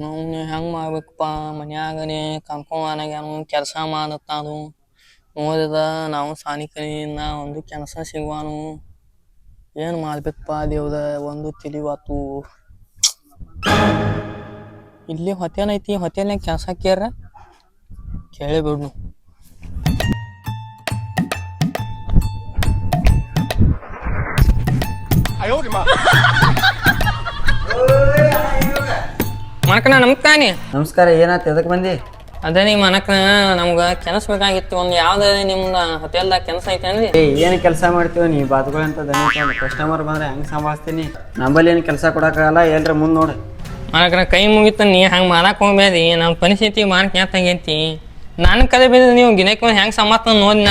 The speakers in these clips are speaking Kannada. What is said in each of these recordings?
ನಾವು ಹೆಂಗೆ ಮಾಡ್ಬೇಕಪ್ಪ? ಮನ್ಯಾಗನೇ ಕರ್ಕೊಂಡಾಗ್ಯಾನು ಕೆಲಸ ಮಾಡತ್ತಾನು. ನೋಡಿದ ನಾವು ಸಾನಿಕನಿಂದ ಒಂದು ಕೆಲಸ ಸಿಗುವನು. ಏನು ಮಾಡ್ಬೇಕಪ್ಪ ದೇವ್ದ ಒಂದು ತಿಳಿವಾತು ಇಲ್ಲಿ ಹೋಟೆಲ್ ಐತಿ ಹೋಟೆಲ್ನಾಗ ಕೆಲಸ ಕೇರ ಕೇಳೇ ಬಿಡ್ನು. ಮನಕನ ನಮ್ತಾನೆ ನಮಸ್ಕಾರ ಏನಾಯ್ತು? ಎದಕ್ಕೆ ಬಂದಿ? ಅದೇ ನಿಮ್ಮ ಮನಕ ನಮ್ಗ ಕೆಲಸ ಬೇಕಾಗಿತ್ತು. ಒಂದು ಯಾವ್ದು ನಿಮ್ದ ಹೋಟೆಲ್ದಾಗ ಕೆಲಸ ಐತೆ ಏ ಏನು ಕೆಲಸ ಮಾಡ್ತೀವಿ ನೀ? ಬಾತ್ಗಳಂತ ಕಸ್ಟಮರ್ ಬಂದ್ರೆ ಹೆಂಗ್ ಸಂಭಾಳಿಸ್ತೀನಿ? ನಂಬಲ್ಲಿ ಏನು ಕೆಲಸ ಕೊಡಕಾಗಲ್ಲ ಎಲ್ರ ಮುಂದೆ ನೋಡು. ಮನಕ ಕೈ ಮುಗಿತ ನೀ ಹಂಗ ಮಾಡಕ್ ಹೋಗ್ಬೇಡಿ. ನಮ್ಮ ಪರಿಸ್ಥಿತಿ ಮಾರ್ಕ್ ಯಾತಂಗೈತಿ ನನ್ನ ಕದೆ ಬಿದ್ದು ನೀವು ಗಿನಕ್ಕೆ ಹೆಂಗ್ ಸಂಭಾಳ್ತ ನೋಡಿ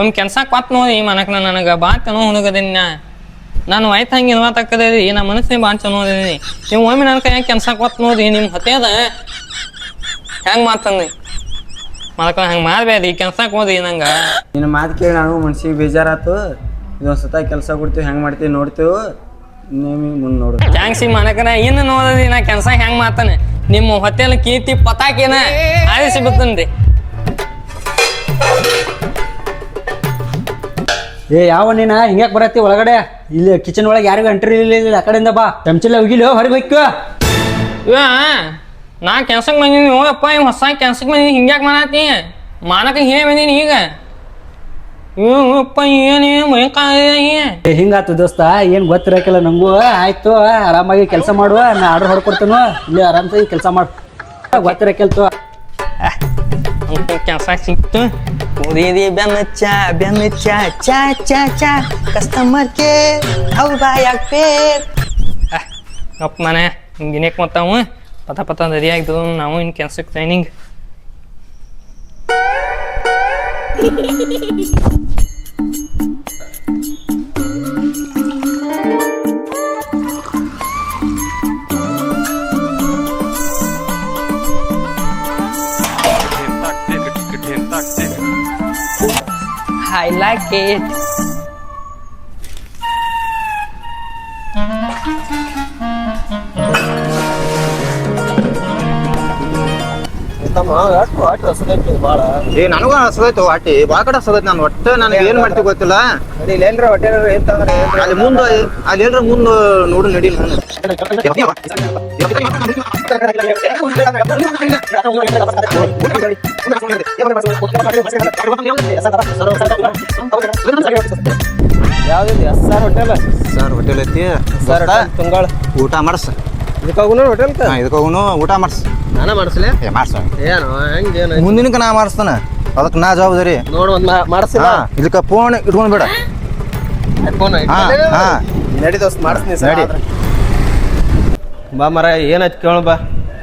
ಒಂದು ಕೆಲಸ ಕೊತ್ ನೋಡಿ ಮನಕ್ನ ನನಗೆ ಬಾತ್ ನಾ ನಾನು ಆಯ್ತು ಹಂಗೆ ಇನ್ವಾತಕ್ಕದೀರಿ ನಮ್ಮ ಮನಸ್ಸಿನ ಭಾಳ ಚಲೋ ಅದೀನಿ ನೀವು ಒಮ್ಮೆ ನನ್ನ ಕೈ ಕೆಲಸ ಕೊತ್ ನೋಡಿ ನಿಮ್ಮ ಹತ್ಯದ ಹೆಂಗೆ ಮಾತಂದಿ ಮಲಕ ಹಂಗೆ ಮಾಡಬೇಡಿ ಕೆಲ್ಸಕ್ಕೆ ಹೋದಿ ನಂಗೆ. ನಿನ್ನ ಮಾತು ಕೇಳಿ ನಾನು ಮನ್ಸಿಗೆ ಬೇಜಾರಾತು. ಇದೊಂದು ಸತ ಕೆಲಸ ಕೊಡ್ತೀವಿ ಹೆಂಗೆ ಮಾಡ್ತೀವಿ ನೋಡ್ತೀವಿ. ನಿಮಗೆ ಮುಂದೆ ನೋಡು. ಟ್ಯಾಂಕ್ಸಿ ಮಾಡಕನ ಇನ್ನು ನೋಡದಿ ನಾ ಕೆಲಸ ಹೆಂಗ್ ಮಾಡ್ತಾನೆ. ನಿಮ್ಮ ಹೋಟೆಲ್ ಕೀರ್ತಿ ಪತಾಕಿನ ಆರಿಸಿ ಬಿತ್ತನ್ರಿ ಏ ಯಾವ ನೀನ? ಹಿಂಗ್ಯಾಕ್ ಬರತ್ತಿ ಒಳಗಡೆ? ಇಲ್ಲಿ ಕಿಚನ್ ಒಳಗೆ ಯಾರಿಗೂ ಎಂಟ್ರಿ ಇಲ್ಲ ಆ ಕಡೆಯಿಂದ ಬಾ. ಚಮಚಲ್ಲ ಹೋಗಿಲ್ಲ ಹೊರಗೆ ಹೋಯ್ಕೋ ಇವ ನಾ ಕೆಲ್ಸಕ್ಕೆ ಬಂದೀನಿ ಹೋಗಪ್ಪ ಇವ್ ಹೊಸ ಕೆಲ್ಸಕ್ಕೆ ಬಂದೀನಿ ಹಿಂಗ್ಯಾಕ್ ಮಾಡತ್ತಿ? ಮಾನಕ ಹೇ ಬಂದೀನಿ ಈಗ. ಅಪ್ಪ ಏನು ಏ ಹಿಂಗಾತು ದೋಸ್ತ ಏನ್ ಗೊತ್ತಿರಕಿಲ್ಲ ನಂಗೂ. ಆಯ್ತು ಆರಾಮಾಗಿ ಕೆಲಸ ಮಾಡುವ ನಾ ಆರ್ಡರ್ ಹೊಡ್ಕೊಡ್ತೇನೋ. ಇಲ್ಲಿ ಆರಾಮ್ಸಾಗಿ ಕೆಲಸ ಮಾಡು. ಗೊತ್ತಿರಕಿಲ್ತು. ಕೆಲಸ ಸಿಕ್ತು ಉರಿದಿ ಬೆನ್ನ ಚಾ ಬೆನ್ನ ಚಾ ಚಾ ಚಾ ಚಾ ಕಸ್ಟಮರ್ ಕೆ ಅವ್ರ ಬಾಯಾಗ ಪೇರ್ ಅಪ್ಪ ಮನೆ ಗಿನೇಕ್ ಮತ್ತಾವು ಪತ ಪತ ರೆಡಿ ಆಗ್ದು ನಾವು ಇನ್ನು ಕೆಲ್ಸಕ್ಕೆ ಟ್ರೈನಿಂಗ್ like it. ಏ ನನಗೂ ಹಸದೈತು ಹೊಟ್ಟಿ ಭಾಳ ಕಡೆ ಹಸದೈತಿ ನಾನು ಒಟ್ಟ ನನಗೆ ಏನ್ ಮಾಡ್ತಿ ಗೊತ್ತಿಲ್ಲ. ಅಲ್ಲಿ ಏನ್ರ ಹೊಟ್ಟೆ ಅಲ್ಲಿ ಮುಂದ ಅಲ್ಲಿ ಏನ್ರ ಮುಂದ ನೋಡು ನಡಿ ಹೋಟೆಲ್? ಐತಿ. ಊಟ ಮಾಡಸ. ಇದಕ್ಕೂ ಹೋಟೆಲ್ ಊಟ ಮಾಡ್ಸ. ನಾನ ಮಾಡಿಸ್ಲೆ? ಏ ಮಾಡ್ಸ. ಏನು ಹೆಂಗೇನು ಮುಂದಿನಕ ನಾ ಮಾಡಿಸ್ತಾನ. ಅದಕ್ಕೆ ನಾ ಜವಾಬ್ದಾರಿ. ನೋಡು ಒಂದು ಇದಕ್ಕ ಫೋನ್ ಇಟ್ಕೊಂಡ್ ಬೇಡ. ಹಾ ಹಾ. ನಡಿ ದೋಸ್ತ್ ನಡಿ. ಬಾ ಮರ ಏನಾಯ್ತು ಕೇಳು ಬಾ.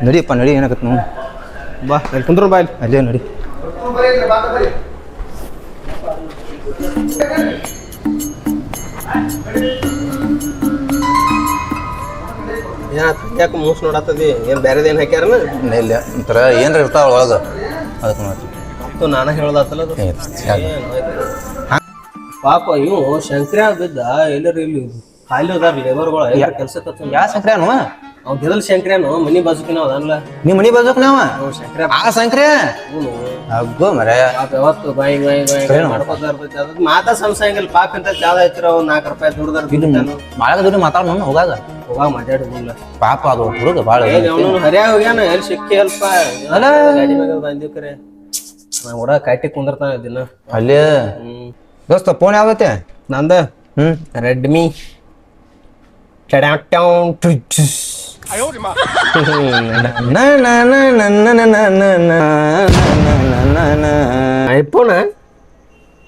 ನಡಿಯಪ್ಪ ನಡಿ ಏನಾಗತ್ ನಾವು ಬಾ ಅಲ್ಲಿ ಕುಂದ್ರು ಬಾ ಇಲ್ಲಿ. ಅಲ್ಲೇ ನಡಿ. ಏನಾಯ್ತು ಯಾಕೆ ಮೂಸ್ ನೋಡತ್ತದಿ ಏನು ಬೇರೆದೇನು ಹಾಕ್ಯಾರನ? ಇಲ್ಲ ಒಂಥರ ಏನ್ರ ಇರ್ತಾವ ಒಳಗೆ. ಅದಕ್ಕೆ ನೋಡಿ ಮತ್ತು ನಾನು ಹೇಳ್ದಾತಲ್ಲ. ಪಾಪ ಇವು ಶಂಕರ ಬಿದ್ದ ಎಲ್ಲರೂ ಇಲ್ಲಿ ಖಾಲಿ ಅದಾರ ಲೇಬರ್ಗಳು ಎಲ್ಲರೂ ಕೆಲ್ಸಕ್ಕೆ ಯಾ ಸಂಕ್ರ್ಯಾನು ಅವ್ನು ಗೆದಲ್ ಮನಿ ಬಾಜುಕಿನ ಅದಲ್ಲ ನಿಮ್ಮ ಮನಿ ಬಾಜುಕ್ ನಾವ ಶಂಕರ ಆ ಸಂಕ್ರೆ ಅಗ್ಗೋ ಮರೆ. ಯಾವತ್ತು ಬಾಯಿ ಬಾಯಿ ಬಾಯಿ ಏನು? ಮಾಡ್ಕೋತ ಇರ್ತೈತಿ ಅದಕ್ಕೆ ಮಾತಾ ಸಂಸಾಂಗಿಲ್ಲ ಪಾಪ ಇಂತ ಜಾದ ಐತಿರ ಒಂದ್ ನಾಲ್ಕು ರೂಪಾಯಿ ದುಡ್ದಾರ ಇದು ಮಾಳಗ ದುಡ್ಡು ಮಾತಾಡ ಹೋಗಾಗ. ಹೋಗ ಮಾತಾಡಿಲ್ಲ ಪಾಪ ಅದು ಹುಡುಗ ಬಾಳ ಅವನು ಹರಿಯಾಗ ಹೋಗ್ಯಾನ ಎಲ್ಲಿ ಸಿಕ್ಕಿ ಅಲ್ಪ? ಅಲ್ಲ. ಗಾಡಿ ಮ್ಯಾಗ ಬಂದಿವ್ ಕರೆ. ನಾ ಕೂಡ ಕಾಟಿ ಕುಂದಿರ್ತಾನ ದಿನ. ಅಲ್ಲಿ. ಹ್ಮ್. ದೋಸ್ತ ಫೋನ್ ಯಾವತ್ತೆ ನಂದ? ಹ್ಮ್. ರೆಡ್ಮಿ ನ ನ ಐಫೋನ?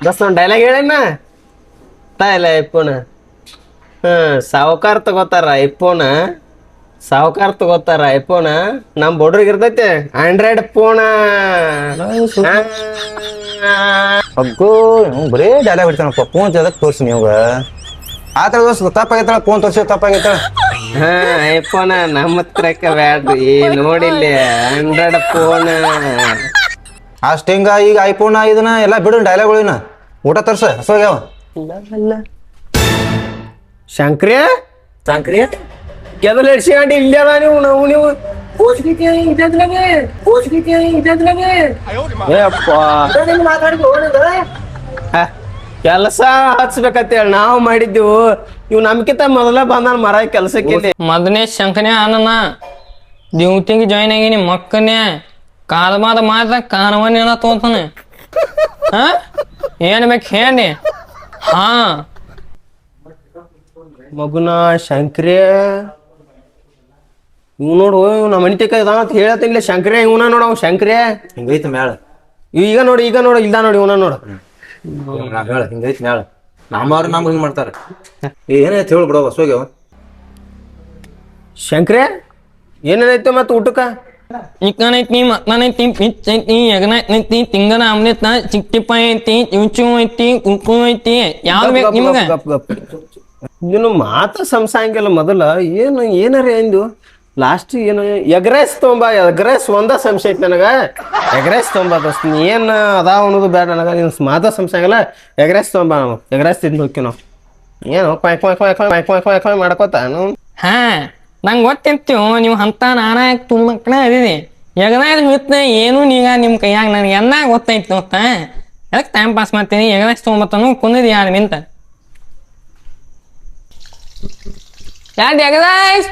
ಬಸ್ ಒಂದು ಡೈಲಾಗ್ ಹೇಳಣ್ಣ. ಇಲ್ಲ ಐಫೋನ. ಹ್ಮ್ ಸಾವುಕಾರ ತಗೋತಾರ ಐಫೋನ. ಸಾವುಕಾರ ತಗೋತಾರ ಐಫೋನ. ನಮ್ ಬೋಡ್ರಿಗೆ ಇರ್ತೈತೆ ಆಂಡ್ರಾಯ್ಡ್ ಫೋನ ಅಗ್ಗೋ ಬರೀ ಡೈಲಾಗ್ ಇಡ್ತಾನಪ್ಪ ಫೋನ್ ತೆಗೆದಕ್ಕೆ ತೋರಿಸಿ ನೀವು ಆ ಥರ ದೋಸ್ತ ತಪ್ಪಾಗೈತಳ ಫೋನ್ ತೋರಿಸಿ ತಪ್ಪಾಗೈತಳ ಹಾ ಐಫೋನ್ ನಮ್ಮ ಹತ್ರಕ್ಕ ಬ್ಯಾಡ್ರಿ. ನೋಡಿಲ್ಲ ಆಂಡ್ರಾಯ್ಡ್ ಫೋನ್ ಅಷ್ಟ ಹಿಂಗ ಈಗ ಐಫೋನ್ ಇದನ್ನ ಎಲ್ಲ ಬಿಡು ಡೈಲಾಗ್ಗಳಿನ ಊಟ ತರ್ಸ ಹಸೋಗ್ಯಾವ ಶಂಕ್ರಿಯ ಶಂಕ್ರಿಯ ಗೆದಲ್ ಎಡ್ಸಿಕೊಂಡು ಇಲ್ಲೇ ಅದ ನೀವು ನಾವು ನೀವು? ಕೆಲಸ ಹಚ್ಬೇಕಂತೇಳಿ ನಾವು ಮಾಡಿದ್ದೆವು. ಇವ್ ನಮ್ಕಿಂತ ಮೊದಲ ಬಂದಾನ ಮರ ಕೆಲ್ಸಕ್ಕೆ ಮೊದಲನೇ ಶಂಕನೇ ಆನನ. ಡ್ಯೂಟಿಗೆ ಜಾಯ್ನ್ ಆಗೀನಿ ಮಕ್ಕನೇ ಕಾಲಮಾದ ಮಾತ್ರ ಕಾರವನ್ನೇನ ತೋತಾನೆ? ಹಾ? ಏನ್ ಬೇಕು ಹೇಳಿ? ಹಾ. ಮಗುನ ಶಂಕ್ರೆ. ಇವ್ ನೋಡು ಇವ್ ನಮ್ಮ ಮನಿ ತೆಕ್ಕ ಅಂತ ಹೇಳತ್ತಿಲ್ಲ ಶಂಕ್ರೆ ಇವನ ನೋಡು ಅವ್ ಶಂಕ್ರೇ. ಹಿಂಗೈತಿ ಮ್ಯಾಳ ಈಗ ನೋಡಿ ಈಗ ನೋಡಿ ಇಲ್ಲ ನೋಡಿ ಇವನ ನೋಡು. ಹೇಳ ಹಿಂಗೈತಿ ಮ್ಯಾಳ ನಮ್ಮವ್ರು ನಮ್ಗೆ ಹಿಂಗೆ ಮಾಡ್ತಾರೆ. ಏನೈತೆ ಹೇಳಿ ಬಿಡೋ ಹೊಸೋಗ್ಯಾವ ಶಂಕ್ರೆ ಏನೇನೈತೆ ಮತ್ತೆ ಊಟಕ್ಕ? ಮಕ್ಕನೈತಿ ತಿಂಗನ ಐತಿ ಚುಂಚು ಐತಿ ಕುಂಕು ಐತಿ ಯಾವ್ದು ಬೇಕು ನಿಮ್ಗೆ? ಗಪ್ ಗಪ್ ಗಪ್. ನೀನು ಮಾತ್ರ ಸಂಸಾಂಗಿಲ್ಲ ಮೊದಲ ಏನು ಏನಾರ ಎಂದು ಲಾಸ್ಟ್ ಏನು, ಎಗ್ರೆಸ್ ತೊಂಬ, ಎಗ್ರೆಸ್ ಒಂದ ಸಂಶಯ ಐತಿ ನನಗ. ಎಗ್ರೆಸ್ ತೊಂಬ ದೋಸ್ತ್, ನೀ ಏನ್ ಅದಾವ ಅನ್ನೋದು ಬೇಡ ನನಗ, ನೀನು ಆಗಲ್ಲ. ಎಗ್ ಎಗ್ರೆಸ್ ತೊಂಬ ನಾವು, ಎಗ್ರೆಸ್ ತಿಂದು ಹೋಗ್ತೀವಿ ನಾವು. ಏನು ಮಾಡ್ಕೋತ ನಾವು ಹಾ, ನಂಗೆ ಗೊತ್ತಿತ್ತು, ನೀವು ಅಂತ ನಾನ ತುಂಬಕ್ಕನ ಅದೀನಿ. ಎಗನಾಯ್ದು ಬಿತ್ತ ಏನು ನೀಗ ನಿಮ್ಮ ಕೈಯಾಗ ನನಗೆ ಎಲ್ಲ ಗೊತ್ತೈತಿ ಗೊತ್ತಾ ಅದಕ್ಕೆ ಟೈಮ್ ಪಾಸ್ ಮಾಡ್ತೀನಿ ಎಗನಾಯ್ಸ್ ತೊಗೊಂಬತ್ತಾನು ಕುಂದಿದ್ ಯಾರು ನಿಂತ ಯಾರು ಎಗನಾಯ್ಸ್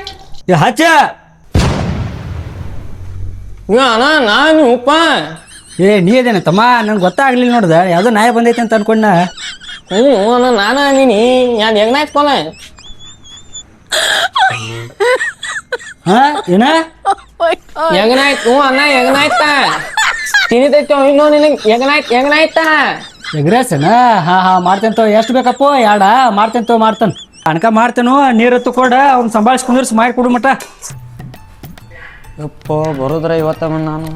ಹಚ್ಚ ಅಣ್ಣ ನಾನು ಉಪ್ಪ. ಏ ನೀ ಅದೇನ ತಮ್ಮ ನಂಗೆ ಗೊತ್ತಾಗ್ಲಿಲ್ಲ ನೋಡ್ದ. ಯಾವ್ದೋ ನಾಯ ಬಂದೈತೆ ಅಂತ ಅನ್ಕೊಂಡ. ಹ್ಞೂ ಅಣ್ಣ ನಾನು ಅದೀನಿ. ನಾನು ಎಗನಾಯ್ಸ್ ಕೊಲ ಹಾ ಏನ? ಹೆಂಗನಾಯ್ತು ಹ್ಞೂ ಅಣ್ಣ ಹೆಂಗನಾಯ್ತ ತಿನಿತೈತೆ ಇನ್ನೂ ನಿನಗೆ ಎಗನಾಯ್ತು ಎಗನಾಯ್ತ ಎಗ್ರೆಸನ ಹಾ ಹಾ ಮಾಡ್ತೇನೆ ತೋ ಎಷ್ಟು ಬೇಕಪ್ಪ? ಯಾಡ? ಮಾಡ್ತೇನೆ ತೋ ಮಾಡ್ತಾನೆ. ಅನ್ಕ ಮಾಡ್ತೇನೋ ನೀರು ಕೊಡ ಅವ್ನ ಸಂಭಾಳಿಸ್ಕೊಂಡ್ರೆ ಕುಂದಿರ್ಸಿ ಮಾಡಿ ಕೊಡು ಮಟ ಯಪ್ಪ ಬರೋದ್ರ ಇವತ್ತ ನಾನು?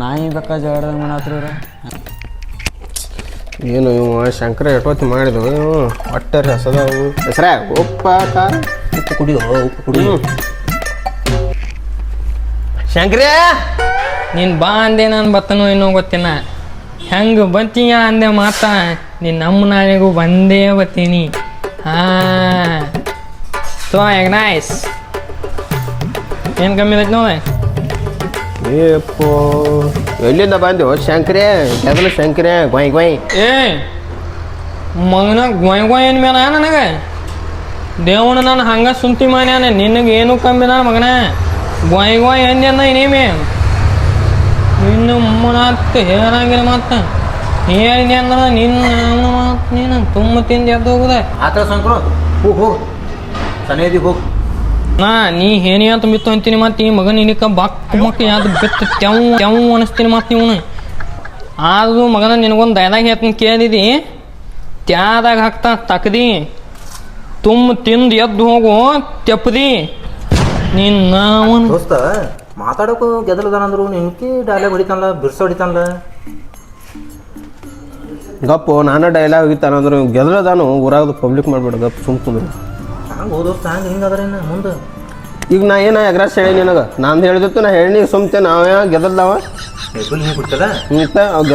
ನಾಯಿ ಬೇಕಾ ಜಗಳ ಮಾಡತ್ರ ಏನು ಇವ? ಶಂಕರ ಎಟೋತಿ ಮಾಡಿದವು ಇವು? ಒಟ್ಟರೆ ಹಸದವು ಹೆಸ್ರ ಉಪ್ಪ ಉಪ್ಪು ಕುಡಿಯೋ ಉಪ್ಪು ಕುಡಿಯೋ. ಶಂಕ್ರೇ ನೀನ್ ಬಾ ಅಂದೆ ನಾನು ಬತ್ತನೋ ಏನೋ ಗೊತ್ತಿಲ್ಲ. ಹೆಂಗ್ ಬಂತೀಯ ಅಂದೆ ಮಾತಾ ನೀನ್ ನಮ್ಮ ನಾಯಿಗೂ ಬಂದೇ ಬತ್ತೀನಿ. ಹಾ ಸೊ ನೈಸ್ ಏನ್ ಕಮ್ಮಿ ಐತಿ ನೋಡಿ ಏಪ್ಪೋ ಎಲ್ಲಿಂದ ಬಂದೆವು ಶಂಕರೇ ಕೆದಲು ಶಂಕರೇ ಗೊಯ್ ಗೊಯ್ ಏ ಮಗನ ಗೊಯ್ ಗೊಯ್ ಏನ್ ಮೇಲ ನನಗೆ ದೇವಣ ನಾನು ಹಂಗ ಸುಂತಿ ಮಾಡ್ಯಾನ ನಿನಗೆ ಏನು ಕಮ್ಮಿ ನಾನು ಮಗನ ಗೊಯ್ ಗೊಯ್ ಅಂದ್ಯನ್ನ ಇನ್ನೇಮೆ ನಿನ್ನ ಮಾತ ಹೇಳಂಗಿಲ್ಲ ಮಾತ ಹೇಳಿ ಅಂದ್ರೆ ನಿನ್ನ ಮಾತು ನೀನು ತುಂಬ ತಿಂದು ಎದ್ದು ಹೋಗುದೆ. ಆತರ ಸಂಕ್ರು ಹೋಗು ಹೋಗ್. ಸನೇದಿ ಹೋಗು. ನಾ ನೀ ಏನಿ ಅಂತ ಬಿತ್ತು ಅಂತೀನಿ ಮತ್ತೆ ಈ ಮಗನ ನಿನಕ ಬಕ್ ಮಕ್ಕ ಯಾವ್ದು ಬಿತ್ತು ತೆವ್ ತೆವ್ ಅನಿಸ್ತೀನಿ ಮತ್ತೆ ಇವನು ಆದ್ರೂ ಮಗನ ನಿನಗೊಂದು ದಯದಾಗ ಹೇಳ್ತೀನಿ ಕೇಳಿದಿ? ತ್ಯಾದಾಗ ಹಾಕ್ತಾ ತಕದಿ. ತುಂಬ ತಿಂದು ಎದ್ದು ಹೋಗು ತೆಪ್ಪದಿ ನಿನ್ನ ದೋಸ್ತ ಮಾತಾಡೋಕು ಗೆದಲದಾನ ಅಂದ್ರು ನಿನ್ಕಿ ಡೈಲಾಗ್ ಹೊಡಿತಾನಲ್ಲ ಬಿರ್ಸ ಹೊಡಿತಾನಲ್ಲ ಗಪ್ಪು ನಾನು ಡೈಲಾಗ್ ಹೋಗಿತ್ತಾನಂದ್ರೆ ಗೆದ್ರದಾನು ಊರಾಗದು ಪಬ್ಲಿಕ್ ಮಾಡ್ಬೇಡ ಗಪ್ ಸುಮ್ ಕುಂದ್ರು. ಹಂಗ ಮುಂದೆ? ಈಗ ನಾ ಏನ ಎಗ್ರಾಸ್ ಹೇಳಿ ನಿನಗೆ? ನಾನು ಹೇಳಿದತ್ತು ನಾ ಹೇಳಿ ಸುಮ್ತೆ ನಾವೇ ಗೆದಲ್ದಾವ ಮತ್ತೆ ಅವ್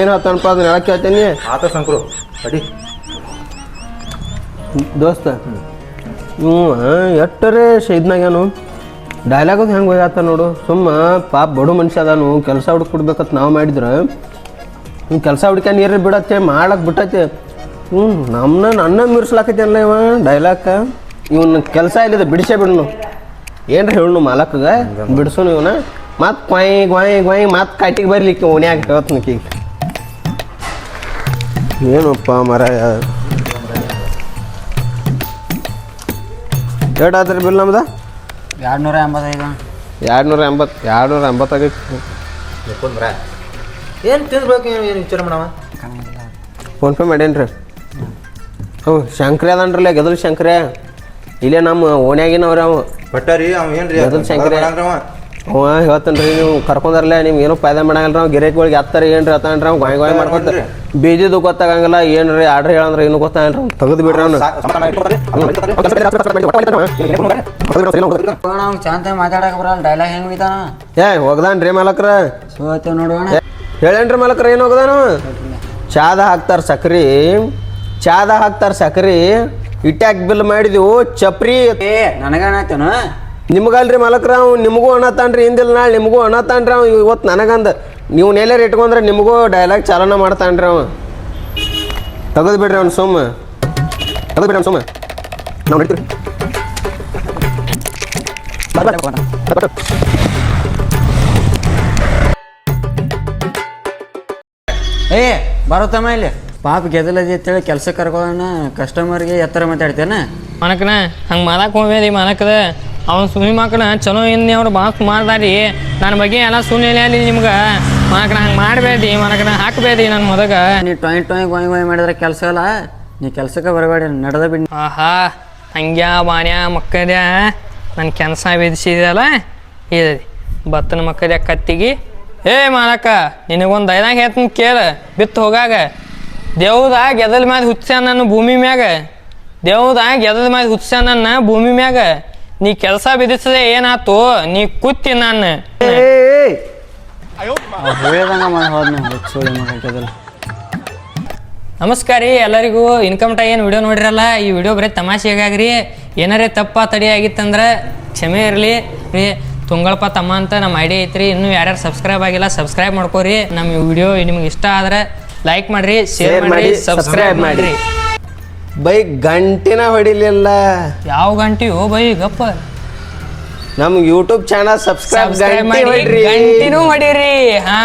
ಏನು ಹೇಳ್ತಾನಪ್ಪ ಅದನ್ನ ಹೇಳಕ್ ಹೇಳ್ತೇನಿ. ಆತ ಸಂಕ್ರು ಅಡಿ. ದೋಸ್ತ ಹ್ಞೂ ಎಟ್ಟರೆ ಶೈದ್ನಾಗೇನು ಡೈಲಾಗ್ ಅದು ಹೆಂಗೆ ಹೋಗ್ಯಾತ ನೋಡು. ಸುಮ್ಮ ಪಾಪ ಬಡು ಮನುಷ್ಯ ಅದಾನು ಕೆಲಸ ಹುಡುಕ್ಬಿಡ್ಬೇಕಂತ ನಾವು ಮಾಡಿದ್ರೆ. ಇವ್ ಕೆಲಸ ಹುಡ್ಕ್ಯಾನ ನೀರು ಬಿಡತ್ತೆ ಮಾಡಕ್ಕೆ ಬಿಟ್ಟೈತೆ ಹ್ಞೂ ನಮ್ಮನ್ನ ನನ್ನ ಮೀರ್ಸ್ಲಾಕೈತೇನಲ್ಲ ಇವ ಡೈಲಾಗ ಇವನ್ನ ಕೆಲಸ ಇಲ್ಲದ ಬಿಡಿಸೇ ಬಿಡ್ನು. ಏನ್ರ ಹೇಳು ಮಾಲಕ್ಕಗ ಬಿಡಿಸೋನು ಇವನ. ಮತ್ತೆ ಕ್ವಾಯಿ ಗ್ವಾಯಿ ಗ್ವಾಯಿ ಮತ್ತೆ ಕಾಟಿಗೆ ಬರ್ಲಿಕ್ಕೆ ಓಣ್ಯಾಗ ಈಗ ಏನಪ್ಪ ಮರ ಏಟಾದ್ರಿ ಬಿಲ್ ನಮ್ದು? ಎರಡು ನೂರ ಎಂಬತ್ತೈದು. ಎರಡು ನೂರ ಎಂಬತ್ತು ಎರಡು ನೂರ ಎಂಬತ್ತಾಗೈತಿ ಏನು ತಿನ್ಬೇಕು ಏನು ಏನು ವಿಚಾರ ಮಾಡವ ಫೋನ್ಪೇ ಮಾಡೇನ್ರಿ. ಹ್ಞೂ ಶಂಕ್ರೆ ಅದನ್ರಲ್ಲ ಗದಲ್ ಶಂಕ್ರೆ. ಇಲ್ಲೇ ನಮ್ಮ ಓಣ್ಯಾಗಿನವ್ರಿ ಅವ. ಬಟ್ಟರಿ ಅವ ಏನ್ರಿ? ಶಂಕ್ರೆ. ಅವ? ನೀವು ಕರ್ಕೊಂಡಾರಲ್ಲ ನಿಮ್ಗೆ ಏನೋ ಫಾಯ್ದಾ ಮಾಡಂಗಿಲ್ಲ ನಾವು ಗಿರೇಕ್ಗಳಿಗೆ ಹತ್ತಾರ ಏನ್ರಿ ಹತ್ತಾನ್ರಿ ಅವ್ನು ಗಾಯ್ ಗಾಯ್ ಮಾಡ್ಕೊತಾರೆ ಬೀಜದ ಗೊತ್ತಾಗಂಗಿಲ್ಲ ಏನ್ರಿ ಆರ್ಡ್ರ್ ಹೇಳಂದ್ರೆ ಏನು ಗೊತ್ತಾಗಲ್ಲ ತೆಗೆದು ಬಿಡ್ರಿ ಅವ್ನು. ನಾವು ಚಂದ ಮಾತಾಡಕ ಬರಲ್ಲ ಡೈಲಾಗ್ ಹೆಂಗ್ ಬಿದ್ದಾನ ಏ ಹೋಗ್ದಾನ್ರಿ ಮಾಲಕ್ರ. ಸೋತ ನೋಡೋಣ ಹೇಳೇನ್ರಿ ಮಲಕ್ರ ಏನು ಹೋಗದಾನು? ಚಾದ ಹಾಕ್ತಾರ ಸಕ್ರಿ. ಚಾದ ಹಾಕ್ತಾರ ಸಕ್ರಿ. ಇಟ್ಯಾಕ್ ಬಿಲ್ ಮಾಡಿದೆವು ಚಪ್ರಿ. ಏ ನನಗೇನಾಯ್ತೇನು? ನಿಮ್ಗಲ್ರಿ ಮಲಕ್ರ ಅವ್ ನಿಮಗೂ ಅನ್ನತಾನ್ರಿ ಹಿಂದಿಲ್ ನಾಳೆ ನಿಮಗೂ ಅನ್ನತಾನ್ರಿ ಅವ್ ಇವತ್ತು ನನಗಂದ ನೀವು ನೇಲರ್ ಇಟ್ಕೊಂಡ್ರೆ ನಿಮಗೂ ಡೈಲಾಗ್ ಚಾಲನ ಮಾಡ್ತಾನ್ರಿ ಅವ. ತೆಗೆದು ಬಿಡ್ರಿ ಅವ್ನು ಸುಮ್ಮ ತೆಗೆದು ಬಿಡ್ರಿ ಅವ್ನು ಸುಮ್ಮ ನಾವು ನಡೀತೀವಿ ಏ ಬರುತ್ತಮ್ಮ ಇಲ್ಲಿ. ಪಾಪ ಗೆದಲದಿ ಅಂತೇಳಿ ಕೆಲಸ ಕರ್ಕೊಳ್ಳೋಣ ಕಸ್ಟಮರ್ಗೆ ಎತ್ತರ ಮಾತಾಡ್ತೇನೆ. ಮನಕನ ಹಂಗೆ ಮಾಡಕ್ಕೆ ಹೋಗ್ಬೇಡಿ ಮನಕದ. ಅವ್ನು ಸುಮ್ಮನೆ ಮಕ್ಕಳ ಚಲೋ ಇನ್ನಿ ಅವ್ರು ಭಾಳ ಮಾಡ್ದಾರಿ ನನ್ನ ಬಗ್ಗೆ ಎಲ್ಲ ಸುಮ್ಮನೆ ಅಲ್ಲಿ ನಿಮ್ಗೆ. ಮನಕನ ಹಂಗೆ ಮಾಡಬೇಡಿ ಮನಕನ ಹಾಕಬೇಡಿ ನನ್ನ ಮೊದಗ. ನೀ ಟೊಯ್ ಟೊಯ್ ಗೊಯ್ ಗೊಯ್ ಮಾಡಿದ್ರೆ ಕೆಲಸ ಅಲ್ಲ ನೀ ಕೆಲ್ಸಕ್ಕೆ ಬರಬೇಡಿ ನಡೆದ ಬಿಡಿ. ಆಹಾ ಹಂಗ್ಯ ಬಾನ್ಯ ಮಕ್ಕಳ್ಯ? ನನ್ನ ಕೆಲಸ ವಿಧಿಸಿದಲ್ಲ ಇದೆ ಭತ್ತನ ಮಕ್ಕಳ ಕತ್ತಿಗೆ? ಏ ಮಾಲಕ, ನಿನಗೊಂದು ದೈದಾಗ ಹೇಳ್ತೀನಿ ಕೇಳ, ಬಿತ್ತು ಹೋಗಾಗ. ದೇವ್ದ ಗೆದಲ್ ಮ್ಯಾಲ ಹುಚ್ಚ ನನ್ನ ಭೂಮಿ ಮ್ಯಾಗ. ದೇವ್ದ ಗೆದಲ್ ಮ್ಯಾಲ ಹುಚ್ಚ ನನ್ನ ಭೂಮಿ ಮ್ಯಾಗ. ನೀ ಕೆಲಸ ಬಿದಿಸದೆ ಏನಾತು? ನೀ ಕುತ್ತಿ ನಾನು. ನಮಸ್ಕಾರ ರೀ, ಎಲ್ಲರಿಗೂ ಇನ್ಕಮ್ ಟೈ ಏನು ವಿಡಿಯೋ ನೋಡಿರಲ್ಲ, ಈ ವಿಡಿಯೋ ಬರೀ ತಮಾಷೆಗಾಗ್ರಿ. ಏನಾರೇ ತಪ್ಪ ತಡಿ ಆಗಿತ್ತಂದ್ರೆ ಕ್ಷಮೆ ಇರಲಿ ರೀ. ತುಂಗಳಪ್ಪ ತಮ್ಮ ಅಂತ ನಮ್ಮ ಐಡಿ ಐತ್ರಿ. ಇನ್ನೂ ಯಾರ್ಯಾರು ಸಬ್ಸ್ಕ್ರೈಬ್ ಆಗಿಲ್ಲ ಸಬ್ಸ್ಕ್ರೈಬ್ ಮಾಡ್ಕೋರಿ. ನಮ್ಮ ವಿಡಿಯೋ ನಿಮ್ಗೆ ಇಷ್ಟ ಆದ್ರೆ ಲೈಕ್ ಮಾಡ್ರಿ ಶೇರ್ ಮಾಡಿ ಸಬ್ಸ್ಕ್ರೈಬ್. ಮಾಡ್ರಿ. ಬೈ ಗಂಟಿನ ಹೊಡಿಲಿಲ್ಲ. ಯಾವ ಗಂಟಿ ಓ ಬೈ ಗಪ್ಪ. ನಮ್ಮ ಯೂಟ್ಯೂಬ್ ಚಾನಲ್ ಸಬ್ಸ್ಕ್ರೈಬ್ ಗಂಟೆ ಮಾಡಿ ಹೊಡ್ರಿ. ಗಂಟಿನೂ ಮಾಡಿರಿ ಹಾ.